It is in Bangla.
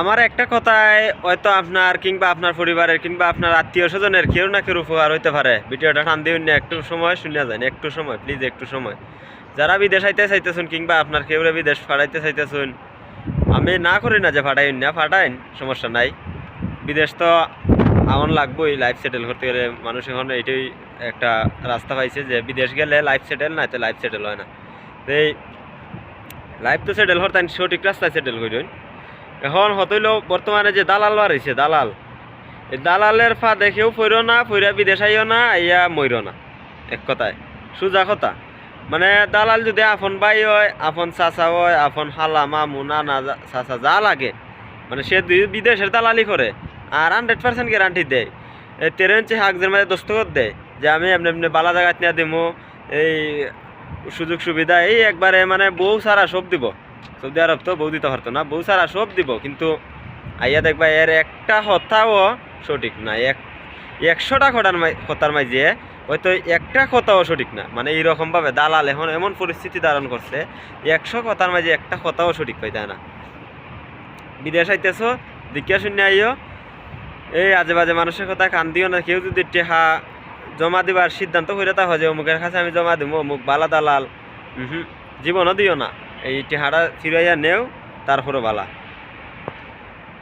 আমার একটা কথায় হয়তো আপনার কিংবা আপনার পরিবারের কিংবা আপনার আত্মীয় স্বজনের কেউ না কেউ উপকার হইতে পারে। ভিডিওটা টান দিন একটু সময় শুনিয়া যান একটু সময় প্লিজ একটু সময়। যারা বিদেশ আইতে চাইতেছেন কিংবা আপনার কেউ বিদেশ ফাড়াইতে চাইতেছেন, আমি না করি না যে ফাটাইন না ফাটাইন সমস্যা নাই। বিদেশ তো আমার লাগবেই লাইফ সেটেল করতে গেলে মানুষ এখন এইটাই একটা রাস্তা পাইছে যে বিদেশ গেলে লাইফ সেটেল না তো লাইফ সেটেল হয় না। তো এই লাইফ তো সেটেল হরতান সঠিক রাস্তায় সেটেল করিন এখন হতইল বর্তমানে যে দালাল বাড়াইছে দালাল। এই দালালের ফা দেখেও ফইর না ফইরা বিদেশ আইও না ইয়া মইর না। এক কথায়। সোজা কথা। মানে দালাল যদি আপন বাই হয়, আপন চাচা হয়, আপন হালা মামু, নানা চাচা যা লাগে মানে সে বিদেশের দালালি করে, আর হান্ড্রেড পার্সেন্ট গ্যারান্টি দেয়। এই তেরো ইঞ্চি হাকজের মাঝে দস্তখত দেয়, যে আমি এমনি এমনি বালা জায়গাত নিয়ে দিমু, এই সুযোগ সুবিধা, এই একবারে মানে বউ সারা সব দিব। সৌদি আরব তো বউ দিতে পারতো না। বউ সারা সব দিব, কিন্তু আইয়া দেখবা এর একটা কথাও সঠিক না। এক, একশোটা খটার মাই কথার মাঝে হয়তো একটা কথাও সঠিক না। মানে এইরকমভাবে দালাল এখন এমন পরিস্থিতি ধারণ করছে, একশো কথার মাঝে একটা কথাও সঠিক পাইতে না। বিদেশ আইতেছো, দীক্ষা শূন্য আইও, এই আজে বাজে মানুষের কথা কান দিও না। কেউ যদি টেহা জমা দিবার সিদ্ধান্ত করে তা হয় যে অমুকের কাছে আমি জমা দিব অমুক বালা দালাল হুম জীবনও দিও না। এই টেহারা ফিরাইয়া নেও তারপরে বালা।